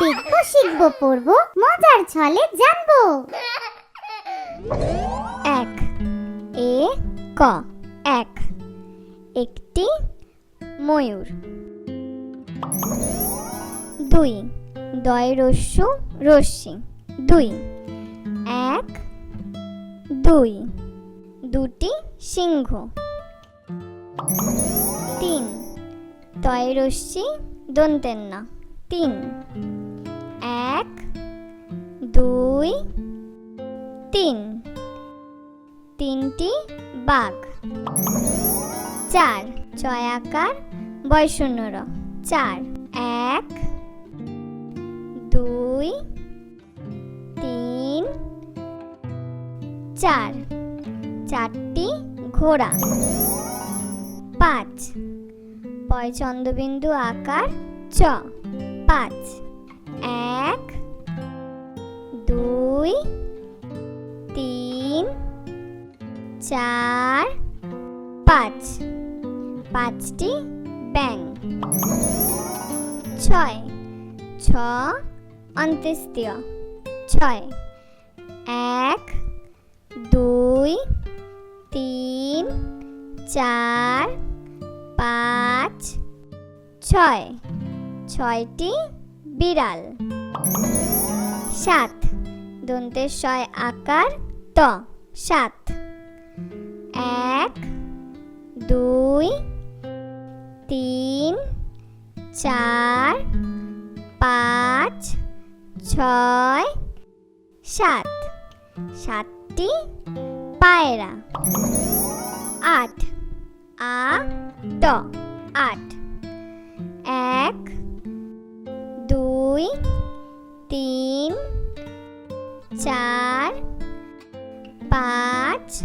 দেখব, শিখব, পড়ব, মজার ছলে জানব। এক, এ, ক। এক, একটি ময়ূর। দুই দয় রস্যু রশ্মি। দুই, এক, দুই, দুটি সিংহ। তিন তয় রশ্মি দন্তের না তিন এক, দুই, তিন। তিনটি বাঘ। চার চয়াকার বয়শূন্যর চার, এক, দুই, তিন, চার। চারটি ঘোড়া। পাঁচ পয় চন্দ্রবিন্দু আকার চ। পাঁচ, এক দুই, তিন, চার, পাঁচ। পাঁচটি ব্যাং। ছয়। ছ অন্ত্যেষ্টিয়। ছয়। এক, দুই, তিন, চার, পাঁচ। ছয়। ছয়টি বিড়াল। সাত। দন্তের শয় আকার ত, সাত। এক, দুই, তিন, চার, পাঁচ, ছয়, সাত। সাতটি পায়রা। আট, আ ট আট। এক, দুই, তিন চার, পাঁচ,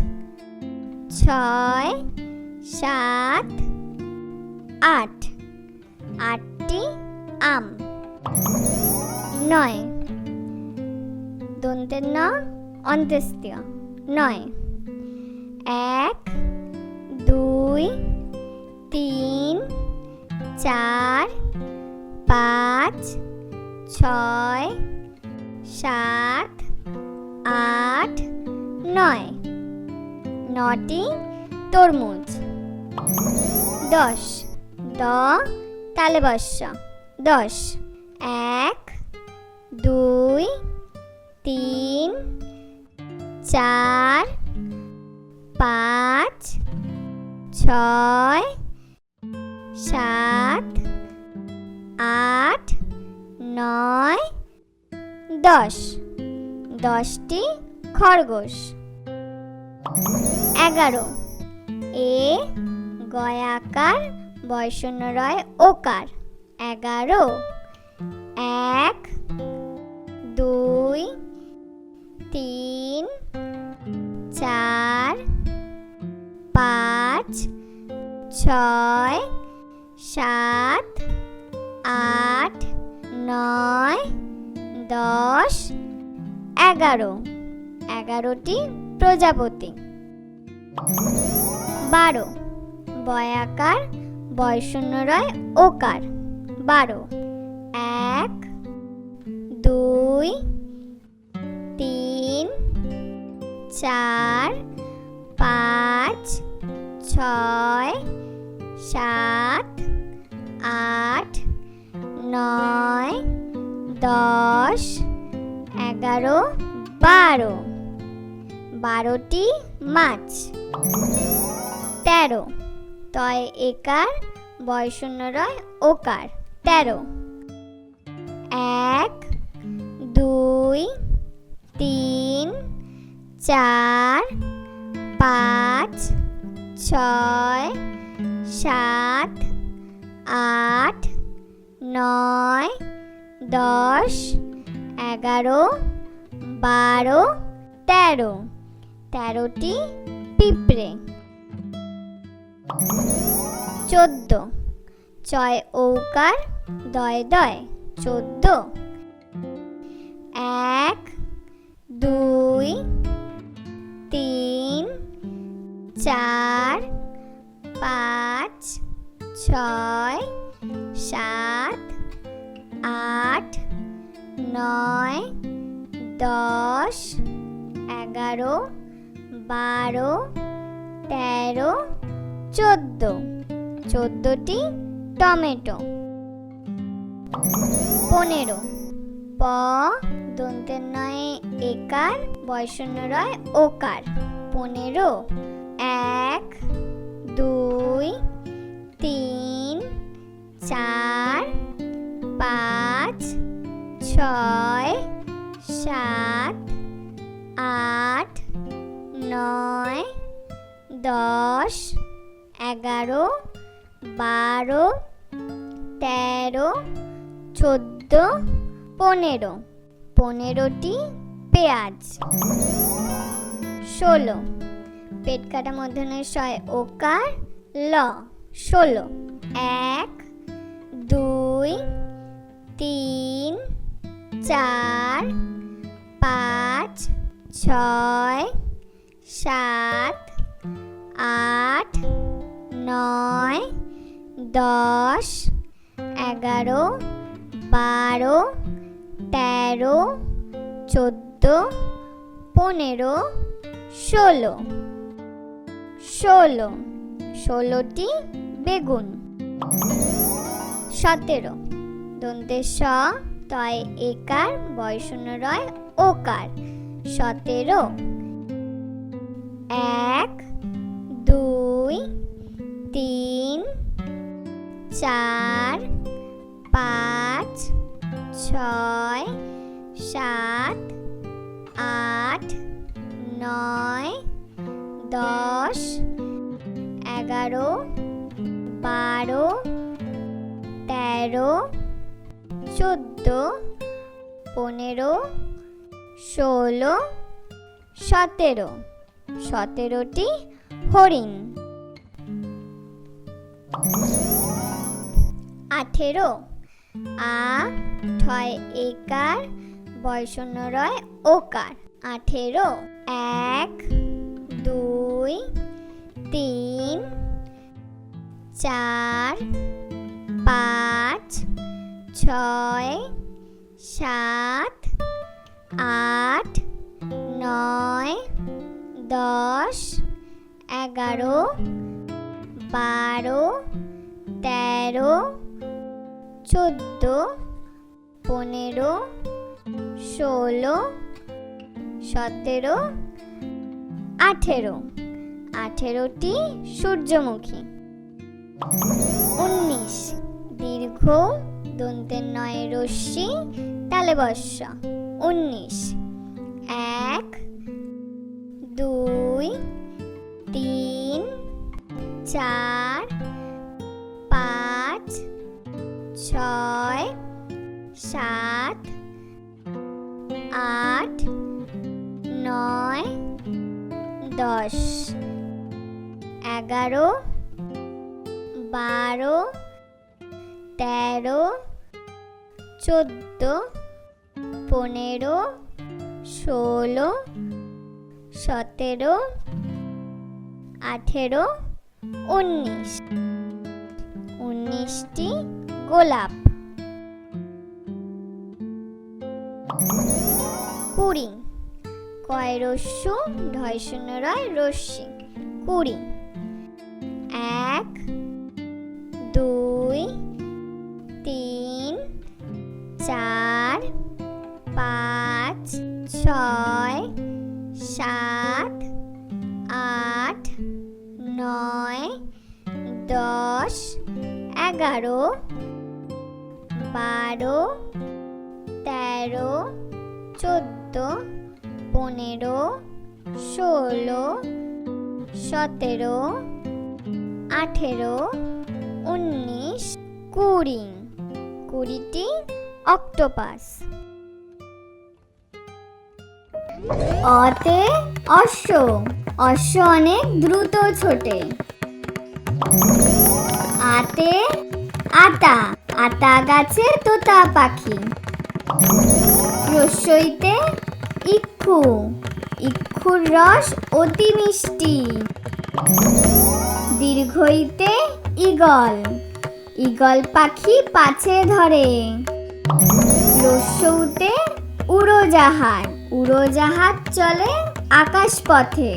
ছয়, সাত, আট। আটটি আম। নয়। দন্তের ন, অন্ত্যেষ্টিয়। নয়। এক, দুই, তিন, চার, পাঁচ, ছয়, সাত আট, নয়। নটি, তরমুজ। দশ। দ তালে দশ। এক, দুই, তিন, চার, পাঁচ, ছয়, সাত, আট, নয়, দশ। দশটি খরগোশ। এগারো। এ গয়াকার বয়শূন্য রয়, ওকার। এগারো। এক, দুই, তিন, চার, পাঁচ, ছয়, সাত, আট, নয়, দশ এগারো। এগারোটি প্রজাপতি। বারো। বয়াকার বয়শূন্য রয় ওকার। বারো। এক, দুই, তিন, চার, পাঁচ, ছয়, সাত, আট, নয়, দশ এগারো, বারো। বারোটি মাছ। তেরো। তয় একার বয়শূন্য রয় ওকার। তেরো। এক, দুই, তিন, চার, পাঁচ, ছয়, সাত, আট, নয়, দশ এগারো, বারো, তেরো। তেরোটি পিঁপড়ে। চোদ্দ। ছয় ঔকার, দয় দয়। চোদ্দ। এক, দুই, তিন, চার, পাঁচ, ছয়, সাত, আট নয়, দশ, এগারো, বারো, তেরো, চোদ্দ। চোদ্দোটি টমেটো। পনেরো। প দন্তের নয়, একার। বয়শূন্য রয়, ওকার। পনেরো। এক, দুই, তিন, চার, পাঁচ ছয়, সাত, আট, নয়, দশ, এগারো, বারো, তেরো, চোদ্দ, পনেরো। পনেরোটি পেঁয়াজ। ষোলো। পেট কাটা মধ্যনের শয় ওকার ল। ষোলো। এক, দুই, তিন চার, পাঁচ, ছয়, সাত, আট, নয়, দশ, এগারো, বারো, তেরো, চোদ্দ, পনেরো, ষোলো। ষোলো। ষোলোটি বেগুন। সতেরো। দন্তে স তয় একার বয়শূন্য রয় ওকার সতেরো। এক, দুই, তিন, চার, পাঁচ, ছয়, সাত, আট, নয়, দশ, এগারো, বারো, তেরো চোদ্দ, পনেরো, ষোলো, সতেরো। সতেরোটি হরিণ। আঠেরো। আ ঠয় একার বয়শূন্য রয় ওকার। আঠেরো। এক, দুই, তিন, চার, পাঁচ ছয়, সাত, আট, নয়, দশ, এগারো, বারো, তেরো, চোদ্দ, পনেরো, ষোলো, সতেরো, আঠেরো। আঠেরোটি সূর্যমুখী। উনিশ, দীর্ঘ দন্তের নয় রশ্মি, তালে বর্ষ। উনিশ। এক, দুই, তিন, চার, পাঁচ, ছয়, সাত, আট, নয়, দশ। এগারো, বারো, তেরো চোদ্দ, পনেরো, ষোলো, সতেরো, আঠেরো, উনিশ। উনিশটি গোলাপ। কুড়ি। কয় রস্যু? ঢয় শূন্য রয় রশ্মি। কুড়ি। এক, দুই, তিন চার, পাঁচ, ছয়, সাত, আট, নয়, দশ, এগারো, বারো, তেরো, চোদ্দ, পনেরো, ষোলো, সতেরো, আঠেরো, উনিশ, কুড়ি। কুড়িটি অক্টোপাস। অতে অশ্ব। অশ্ব অনেক দ্রুত ছোটে। আতে আতা। আতা গাছে তোতা পাখি। রসইতে ইক্ষু। ইক্ষুর রস অতি মিষ্টি। দীর্ঘইতে ইগল ইগল পাখি পাছে ধরে। রস্যউতে উড়োজাহাজ। উড়োজাহাজ চলে আকাশ পথে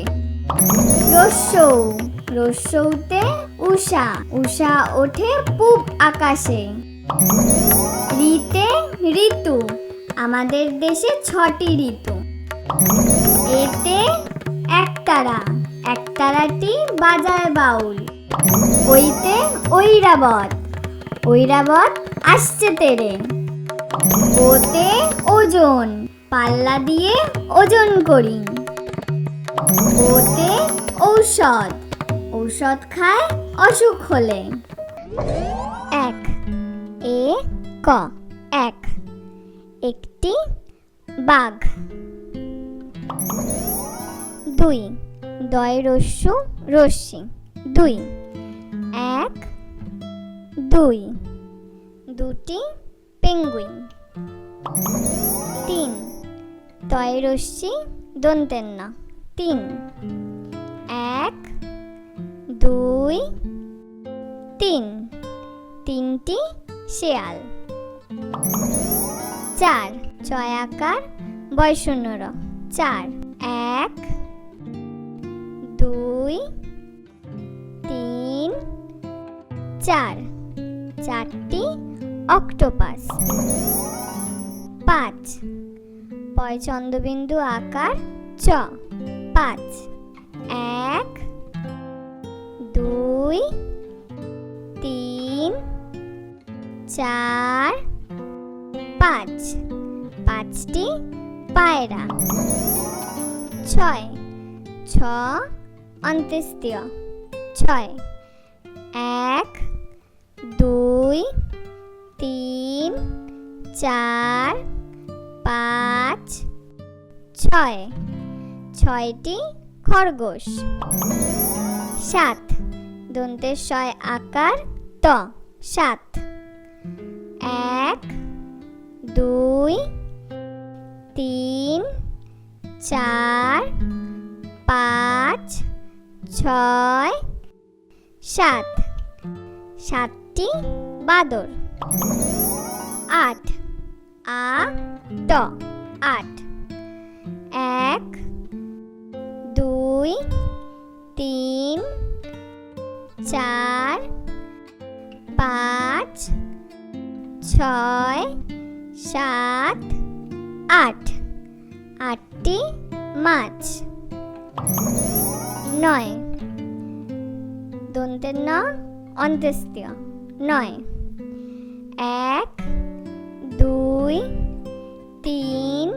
রস্যৌ রস্যৌতে উষা। উষা ওঠে পূব আকাশে। ঋতে ঋতু। আমাদের দেশে ছটি ঋতু। এতে একতারা। একতারাটি বাজায় বাউল। ওইতে ঐরাবত। ঐরাবত আসছে তেরে। ওতে ওজন, পাল্লা দিয়ে ওজন করি। ওতে ঔষধ ঔষধ খায় অসুখ হলে। এক, এ, ক, এক, একটি বাঘ। দুই, দয় রস্যু, রশ্মি। দুই, এক, দুই। দুটি পেঙ্গুইন। তিন। তয় রশ্মি দন্তের না তিন। এক। দুই। তিন। তিনটি শেয়াল। চার। চয়াকার বয়শূন্যর চার। এক। দুই। তিন। চার। চারটি অক্টোপাস। পাঁচ। পয় চন্দ্রবিন্দু আকার চ। পাঁচ। এক, দুই, তিন, চার, পাঁচ। পাঁচটি পায়রা। ছয়। ছ অন্ত্যেষ্টিয়। ছয়। এক, দুই তিন, চার, পাঁচ, ছয়। ছয়টি খরগোশ। সাত। দন্তের ছয় আকার ত। সাত। এক, দুই, তিন, চার, পাঁচ, ছয়, সাত। সাতটি বাদর। আট। আ, ট। আট। এক, দুই, তিন, চার, পাঁচ, ছয়, সাত, আট। আটটি মাছ। নয়। দন্তের ন অন্ত্যেষ্টিয়। নয়। এক, দুই, তিন,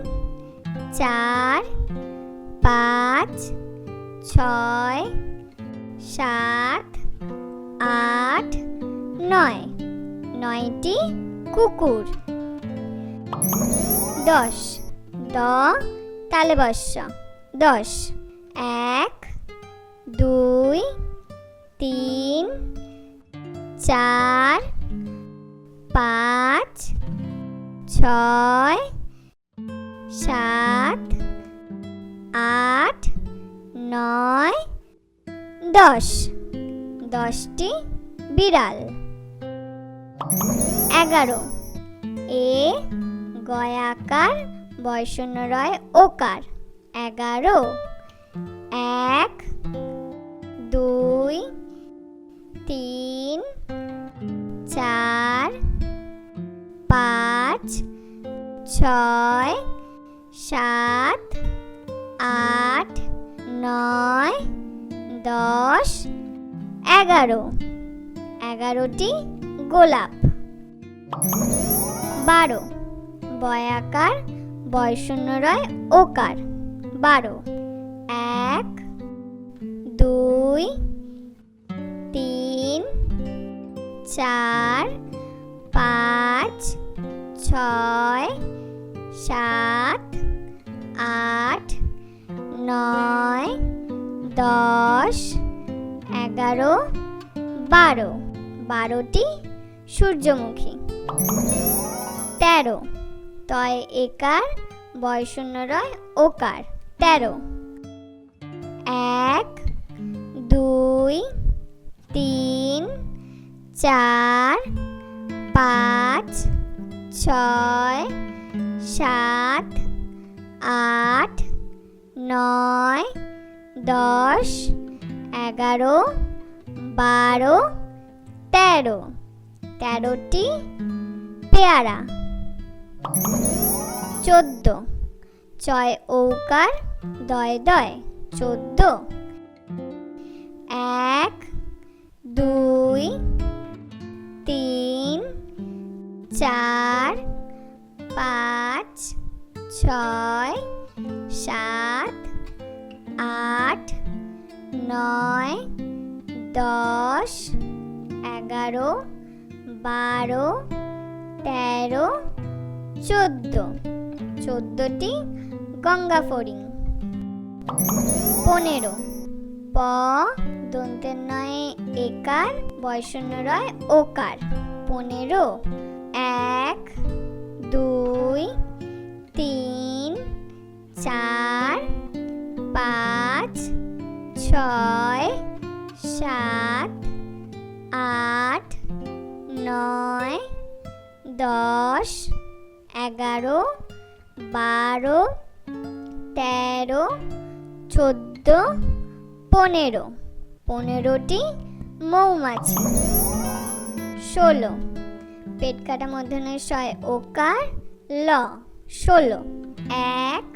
চার, পাঁচ, ছয়, সাত, আট, নয়। নয়টি কুকুর। দশ। দ তালে দশ। এক, দুই, তিন, চার পাঁচ, ছয়, সাত, আট, নয়, দশ। দশটি বিড়াল। এগারো। এ, গয়াকার বয়শূন্য রয় ওকার। এগারো। এক, দুই, তিন, চার পাঁচ, ছয়, সাত, আট, নয়, দশ, এগারো। এগারোটি গোলাপ। বারো। বয়াকার বয়শূন্য রয় ওকার। বারো। এক, দুই, তিন, চার, পাঁচ ছয়, সাত, আট, নয়, দশ, এগারো, বারো। বারোটি সূর্যমুখী। তেরো। তয় একার বয়শূন্য রয় ওকার। তেরো। এক, দুই, তিন, চার, পাঁচ ছয়, সাত, আট, নয়, দশ, এগারো, বারো, তেরো। তেরোটি পেয়ারা। চোদ্দ। ছয় ঔকার, দয় দয়। চোদ্দ। এক, দুই, তিন, চার ছয়, সাত, আট, নয়, দশ, এগারো, বারো, তেরো, চোদ্দ। চোদ্দোটি গঙ্গা ফড়িং পনেরো। প, দন্তের নয় একার বয়শূন্য রয় ওকার। পনেরো। এক চার, পাঁচ, ছয়, সাত, আট, নয়, দশ, এগারো, বারো, তেরো, চোদ্দ, পনেরো। পনেরোটি মৌমাছি। ষোলো। পেট কাটা শয় ওকার ল। ষোলো। এক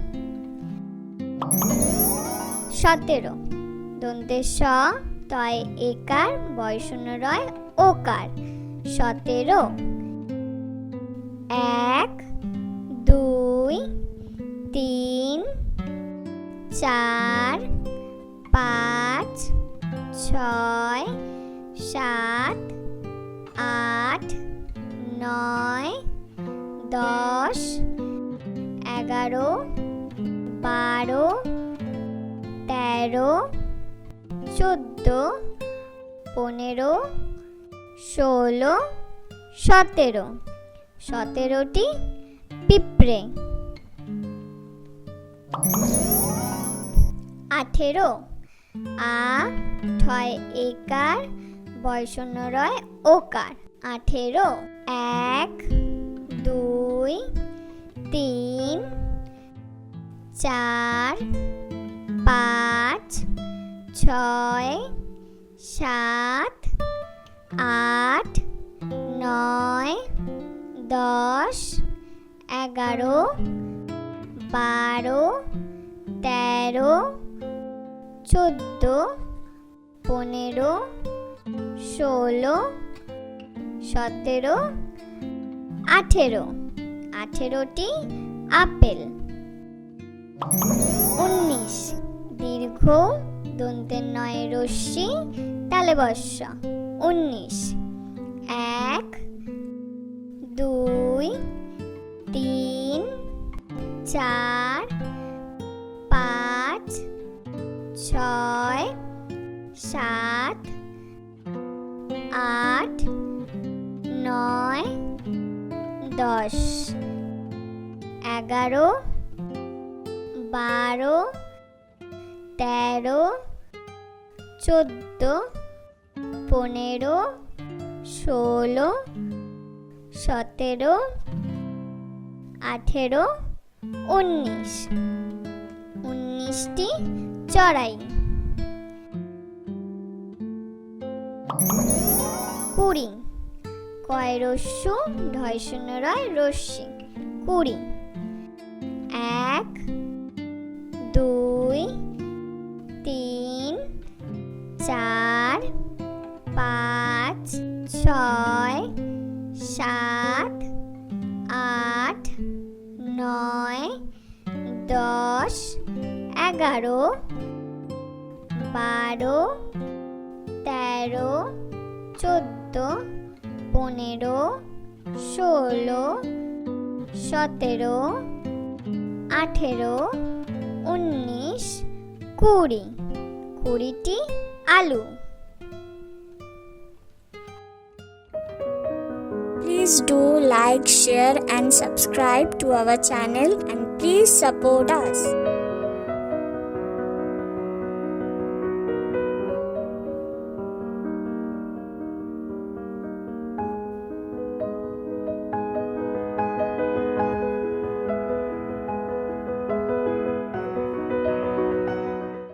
সতেরো। দন্তে স, তয় একার বয়শূন্য রয় ওকার। সতেরো। এক, দুই, তিন, চার, পাঁচ, ছয়, সাত, আট, নয়, দশ, এগারো, বারো তেরো, চোদ্দ, পনেরো, ষোলো, সতেরো। সতেরোটি পিঁপড়ে। আঠেরো। আ ঠয় একার বয়শূন্য রয় ওকার। আঠেরো। এক, দুই, তিন, চার ছয়, সাত, আট, নয়, দশ, এগারো, বারো, তেরো, চোদ্দ, পনেরো, ষোলো, সতেরো, আঠেরো। আঠেরোটি আপেল। উনিশ। দীর্ঘ দন্তের নয় রশ্মি, তালে বর্ষ। উনিশ। এক, দুই, তিন, চার, পাঁচ, ছয়, সাত, আট, নয়, দশ। এগারো, বারো, তেরো চোদ্দ, পনেরো, ষোলো, সতেরো, আঠেরো, উনিশ। উনিশটি চড়াই। কুড়ি। কয় রস্যু? ঢয় রয় রশ্মি। কুড়ি। ষোলো সতেরো আঠেরো উনিশ কুড়ি কুড়িটি আলু Please do like, share, and subscribe to our channel and please support us.